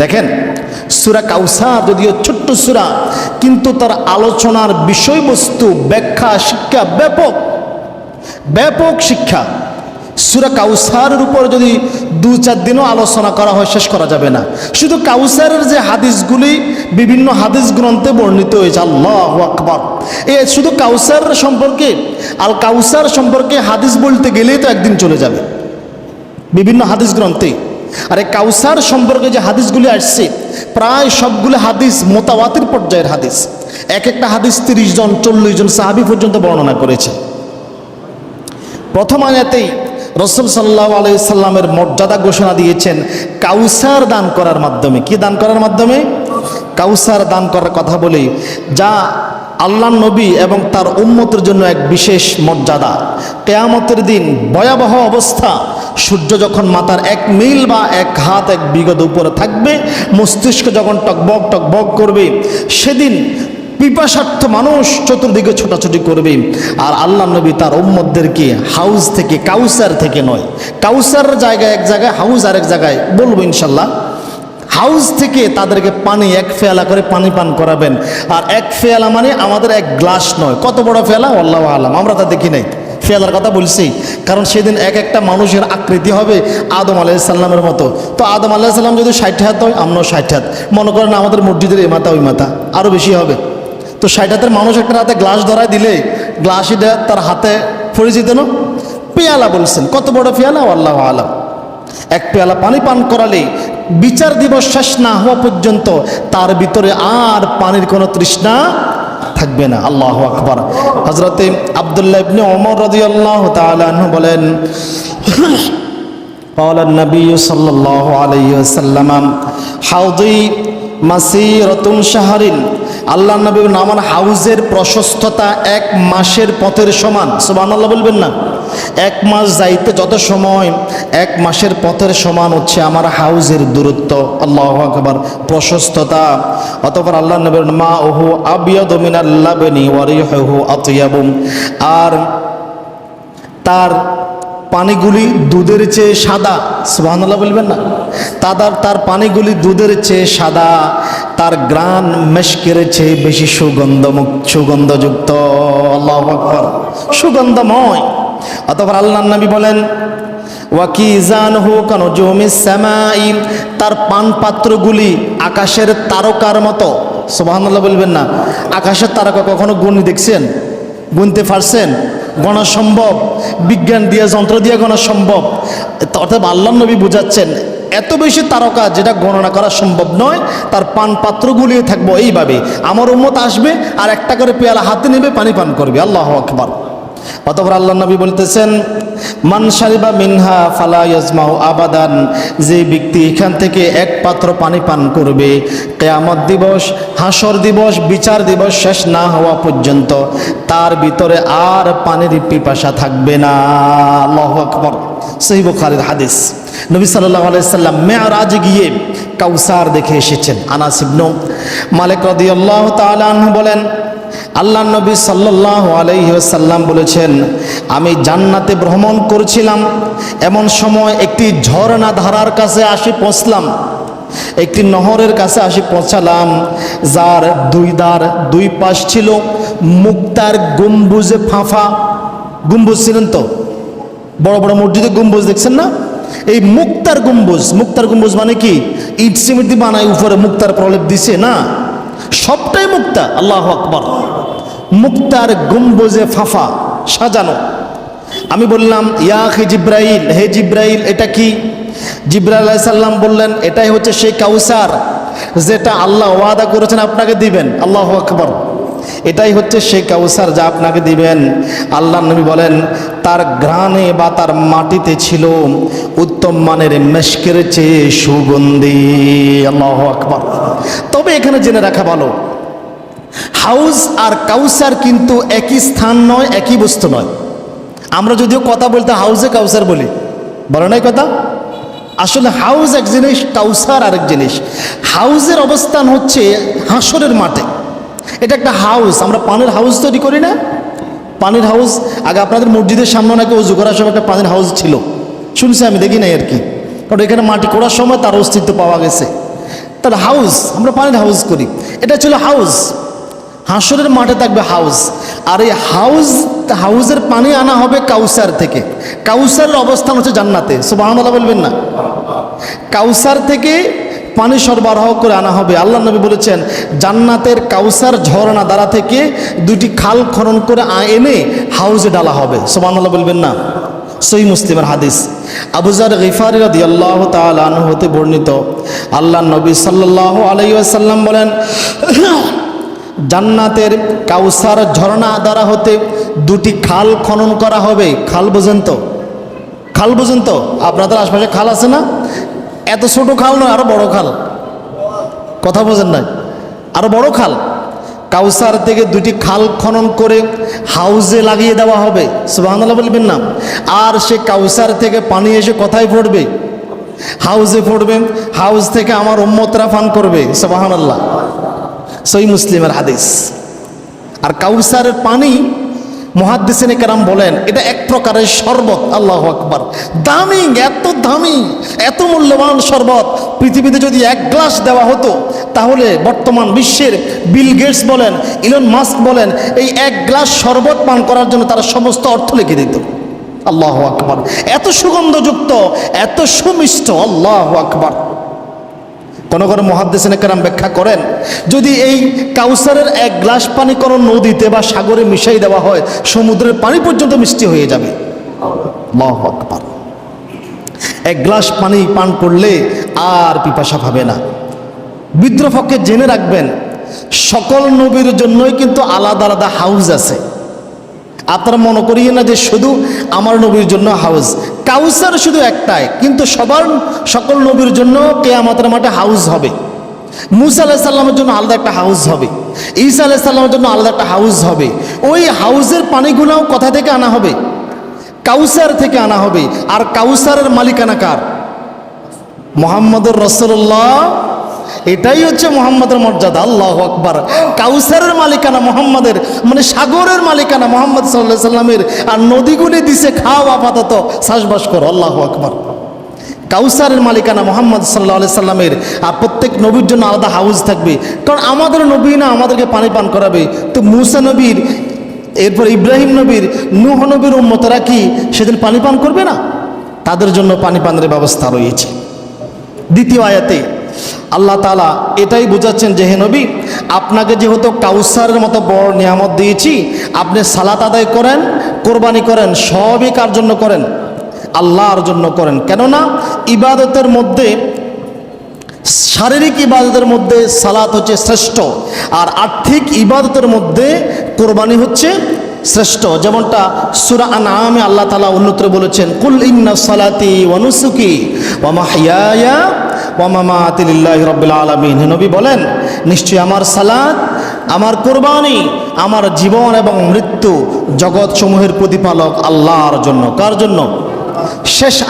দেখেন, সুরা কাউসা যদিও ছোট্ট সুরা, কিন্তু তার আলোচনার বিষয়বস্তু, ব্যাখ্যা, শিক্ষা ব্যাপক ব্যাপক শিক্ষা। সুরা কাউসারের উপর যদি দু চার দিনও আলোচনা করা হয়, শেষ করা যাবে না। শুধু কাউসারের যে হাদিসগুলি, বিভিন্ন হাদিস গ্রন্থে বর্ণিত হয়েছে, আল্লাহ আকবর। এ শুধু কাউসার সম্পর্কে, আল কাউসার সম্পর্কে হাদিস বলতে গেলেই তো একদিন চলে যাবে। বিভিন্ন হাদিস গ্রন্থে। আর এই কাউসার সম্পর্কে যে হাদিসগুলি আসছে, প্রায় সবগুলো হাদিস মোতাবাতির পর্যায়ের হাদিস। এক একটা হাদিস তিরিশ জন, চল্লিশ জন সাহাবি পর্যন্ত বর্ণনা করেছে। প্রথম আয়াতেই রসুল সাল্লাহ আলাইসাল্লামের মর্যাদা ঘোষণা দিয়েছেন, কাউসার দান করার মাধ্যমে। কি দান করার মাধ্যমে? কাউসার দান করার কথা বলে, যা আল্লাহ নবী এবং তার উম্মতের জন্য এক বিশেষ মর্যাদা। কেয়ামতের দিন ভয়াবহ অবস্থা। সূর্য যখন মাথার এক মিল বা এক হাত এক বিগত উপরে থাকবে, মস্তিষ্ক যখন টকবক টকবক করবে, সেদিন পিপাসার্থ মানুষ চতুর্দিকে ছোটাছুটি করবে। আর আল্লাহ নবী তার উম্মদদেরকে হাউস থেকে, কাউসার থেকে নয় কাউসার জায়গায় এক জায়গায়, হাউস আরেক জায়গায় বলব ইনশাল্লাহ হাউস থেকে তাদেরকে পানি, এক ফেয়ালা করে পানি পান করাবেন। আর এক ফেয়ালা মানে আমাদের এক গ্লাস নয়। কত বড় ফেয়ালা? আল্লাহ আলাম। আমরা তা দেখি নাই। ফেয়ালার কথা বলছি। কারণ সেদিন এক একটা মানুষের আকৃতি হবে আদম আলাইসাল্লামের মতো। তো আদম আলাইসাল্লাম যদি ষাট হাত হয়, আমরাও ষাট হাত। মনে করেন আমাদের মসজিদের এ মাথা, ওই মাথা। আরও বেশি হবে। তো ষাট হাতের মানুষ একটা হাতে গ্লাস ধরায় দিলে গ্লাসিটা তার হাতে পড়ে যেত না। পেয়ালা বলছেন। কত বড় পেয়ালা? আল্লাহ আলাম। এক পেয়ালা পানি পান করালে বিচার দিবস শেষ না হওয়া পর্যন্ত তার ভিতরে আর পানির কোনো তৃষ্ণা থাকবে না আল্লাহ আকবর হজরতে আবদুল্লাহ ইবনে ওমর রাদিয়াল্লাহু তাআলা আনহু বলেন قال النبي صلى الله عليه وسلم حوضي মাসিরতুন শাহরিন আল্লাহ নবী বলেন, আমার হাউজের প্রশস্ততা এক মাসের পথের সমান সুবহানাল্লাহ বলবেন না এক মাস যাইতে যত সময় এক মাসের পথের সমান হচ্ছে আমার হাউজের দূরত্ব। আল্লাহ আকবার প্রশস্ততা। অতপর আল্লাহ নবী বলেন, মা ওহু আবিয়াদ মিনাল্লাবনি ওয়ারিহু আতিয়াবুম আর তার পানিগুলি দুধের চেয়ে সাদা। সুবহানাল্লাহ বলবেন না? তাদার তার পানিগুলি দুধের চেয়ে সাদা তার গ্রান মেশকের চেয়ে বেশি সুগন্ধমুক সুগন্ধযুক্ত। আল্লাহ সুগন্ধময়। অতপর আল্লাহ নবী বলেন তার পান পাত্রগুলি আকাশের তারকার মতো। সুবহানাল্লাহ বলবেন না, আকাশের তারকা কখনো গুণ দেখছেন? গুনতে পারছেন? গণা সম্ভব বিজ্ঞান দিয়ে, যন্ত্র দিয়ে গণা সম্ভব অর্থাৎ আল্লাহ নবী বুঝাচ্ছেন, এত বেশি তারকা যেটা গণনা করা সম্ভব নয়, তার পান পাত্রগুলিয়ে থাকব এইভাবে। আমার উম্মত আসবে আর একটা করে পেয়ালা হাতে নেবে, পানি পান করবে। আল্লাহ আকবার। অতপর আল্লাহ নবী বলতেছেন, মান সারিবা মিনহা ফালা ইয়াজমাউ আবাদান যে ব্যক্তি এখান থেকে এক পাত্র পানি পান করবে, কেয়ামত দিবস হাসর দিবস, বিচার দিবস শেষ না হওয়া পর্যন্ত তার ভিতরে আর পানির পিপাসা থাকবে না। আল্লাহ আকবর। সহি বুখারীর হাদিস। নবী সাল্লাহ আলাইসাল্লাম মেয়ারাজ গিয়ে কাউসার দেখে এসেছেন। আনাস মালিক রাদিয়াল্লাহু তাআলা আনহু বলেন আল্লাহ নবী সাল্লাহ আলাইসাল্লাম বলেছেন, আমি জান্নাতে ভ্রমণ করছিলাম, এমন সময় একটি ঝর্ণা ধারার কাছে আসি পৌঁছলাম। একটি নহরের কাছে আসি পৌঁছালাম, যার দুই দ্বার দুই পাশ ছিল মুক্তার গম্বুজে ফাঁফা। গম্বুজ ছিলেন তো? বড় বড় মসজিদে গম্বুজ দেখছেন না? এই মুক্তার গম্বুজ মুক্তার গম্বুজ মানে কি? ইট সিমেন্ট বানায় উপরে মুক্তার প্রলেপ দিছে না? সবটাই মুক্তা, আল্লাহ আকবর। মুক্তার গম্বুজে ফাফা, সাজানো। আমি বললাম, ইয়া হে জিব্রাইল হে জিব্রাইল, এটা কি? জিব্রাইল সাল্লাম বললেন, এটাই হচ্ছে সেই কাউসার যেটা আল্লাহ ওয়াদা করেছেন আপনাকে দিবেন। আল্লাহ আকবর। এটাই হচ্ছে সেই কাউসার যা আপনাকে দিবেন। আল্লাহ নবী বলেন, তার গ্রানে বা তার মাটিতে ছিল উত্তম মানের মেশকের চেয়ে সুগন্ধি। আল্লাহ আকবর। তবে এখানে জেনে রাখা ভালো হাউস আর কাউসার কিন্তু একই স্থান নয়, একই বস্তু নয়। আমরা যদিও কথা বলতে হাউসে কাউসার বলি, বলো নাই কথা? আসলে হাউস এক জিনিস, কাউসার আরেক জিনিস। হাউসের অবস্থান হচ্ছে হাসরের মাঠে। এটা একটা হাউস, আমরা পানের হাউস তৈরি করি না? পানির হাউস, আগে আপনাদের মসজিদের সামনে নাকি উজু করার সময় একটা পানির হাউস ছিল। শুনছি আমি, দেখি নাই আর কি। কারণ এখানে মাটি করার সময় তার অস্তিত্ব পাওয়া গেছে। তার হাউস, আমরা পানির হাউস করি। এটা ছিল হাউস। হাঁসরের মাঠে থাকবে হাউস। আর এই হাউস, হাউসের পানি আনা হবে কাউসার থেকে। কাউসারের অবস্থান হচ্ছে জান্নাতে। সুবাহ বলবেন না? কাউসার থেকে পানি সরবরাহ করে আনা হবে। আল্লাহ নবী বলেছেন, জান্নাতের কাউসার ঝর্ণা দ্বারা থেকে দুটি খাল খনন করে এনে হাউজে ডালা হবে। সোমান বলবেন না? সই মুসলিমের হাদিস। আবুজার গিফারি রাদি আল্লাহ তালু হতে বর্ণিত, আল্লাহ নবী সাল্লাহ আলাইসাল্লাম বলেন জান্নাতের কাউসার ঝর্ণা দ্বারা হতে দুটি খাল খনন করা হবে। খাল বোঝেন তো? খাল বোঝেন তো? আপনাদের আশপাশে খাল আছে না? এত ছোট খাল নয়, আরও বড় খাল। কথা বোঝেন না আরও বড় খাল। কাউসার থেকে দুটি খাল খনন করে হাউজে লাগিয়ে দেওয়া হবে। সুবাহান্লাহ বলবেন না। আর সে কাউসার থেকে পানি এসে কোথায় পড়বে? হাউজে পড়বে। হাউস থেকে আমার উম্মতরা পান করবে। সুবাহান আল্লাহ সই মুসলিমের হাদিস। আর কাউসারের পানি মহাদ্দিসিনে কেরাম বলেন, এটা এক প্রকারের শরবত, আল্লাহ আকবার। দামি, এত দামি, এত মূল্যবান শরবত। পৃথিবীতে যদি এক গ্লাস দেওয়া হতো, তাহলে বর্তমান বিশ্বের বিল গেটস বলেন, ইলন মাস্ক বলেন, এই এক গ্লাস শরবত পান করার জন্য তারা সমস্ত অর্থ লিখে দিত। আল্লাহ আকবার। এত সুগন্ধযুক্ত, এত সুমিষ্ট, আল্লাহ আকবার। কোন কোন মহাদ্দেশনে কেরাম ব্যাখ্যা করেন, যদি এই কাউসারের এক গ্লাস পানি কোনো নদীতে বা সাগরে মিশাই দেওয়া হয়, সমুদ্রের পানি পর্যন্ত মিষ্টি হয়ে যাবে। এক গ্লাস পানি পান করলে আর পিপাসা পাবে না। বিদ্রোহকে জেনে রাখবেন, সকল নবীর জন্যই কিন্তু আলাদা আলাদা হাউস আছে। আপনারা মনে করিয়ে না যে শুধু আমার নবীর জন্য হাউস। কাউসার শুধু একটাই, কিন্তু সবার সকল নবীর জন্য কেয়ামতের মাঠে হাউস হবে। মুসা আলাহ সাল্লামের জন্য আলাদা একটা হাউস হবে। ঈসা আলাহ সাল্লামের জন্য আলাদা একটা হাউস হবে। ওই হাউসের পানিগুলোও কোথা থেকে আনা হবে? কাউসার থেকে আনা হবে। আর কাউসারের মালিকানা কার? মোহাম্মদুর রসুল্লাহ এটাই হচ্ছে মোহাম্মদের মর্যাদা, আল্লাহ আকবার। কাউসারের মালিকানা মোহাম্মদের মানে সাগরের মালিকানা মোহাম্মদ সাল্লাহ সাল্লামের, আর নদীগুলি দিছে খাও আপাতত শ্বাসবাস করো, আল্লাহ আকবার। কাউসারের মালিকানা মোহাম্মদ সাল্লাহ সাল্লামের, আর প্রত্যেক নবীর জন্য আলাদা হাউস থাকবে। কারণ আমাদের নবী না আমাদেরকে পানি পান করাবে। তো মুসা নবীর, এরপর ইব্রাহিম নবীর, নুহ নবীর উম্মতরা কি সেদিন পানি পান করবে না? তাদের জন্য পানি পানের ব্যবস্থা রয়েছে। দ্বিতীয় আয়াতে আল্লাহ তালা এটাই বোঝাচ্ছেন যে, হে নবী, আপনাকে যেহেতু কাউসারের মতো বড় নিয়ামত দিয়েছি, আপনি সালাত আদায় করেন, কোরবানি করেন, সবই কার জন্য করেন? আল্লাহর জন্য করেন। কেননা ইবাদতের মধ্যে, শারীরিক ইবাদতের মধ্যে সালাত হচ্ছে শ্রেষ্ঠ, আর আর্থিক ইবাদতের মধ্যে কোরবানি হচ্ছে শ্রেষ্ঠ। যেমনটা সুরা আনামে আল্লাহ তালা অন্যত্র বলেছেন, কুল ইন্না সালাতি ওয়ানুসুকি ওয়ামাহিয়া ওয়ামামাতিল্লাহ রব্বুল আলমিন। নবী বলেন, নিশ্চয়ই আমার সালাদ আমার কোরবানি, আমার জীবন এবং মৃত্যু জগৎ সমূহের প্রতিপালক আল্লাহর জন্য। কার জন্য? শেষ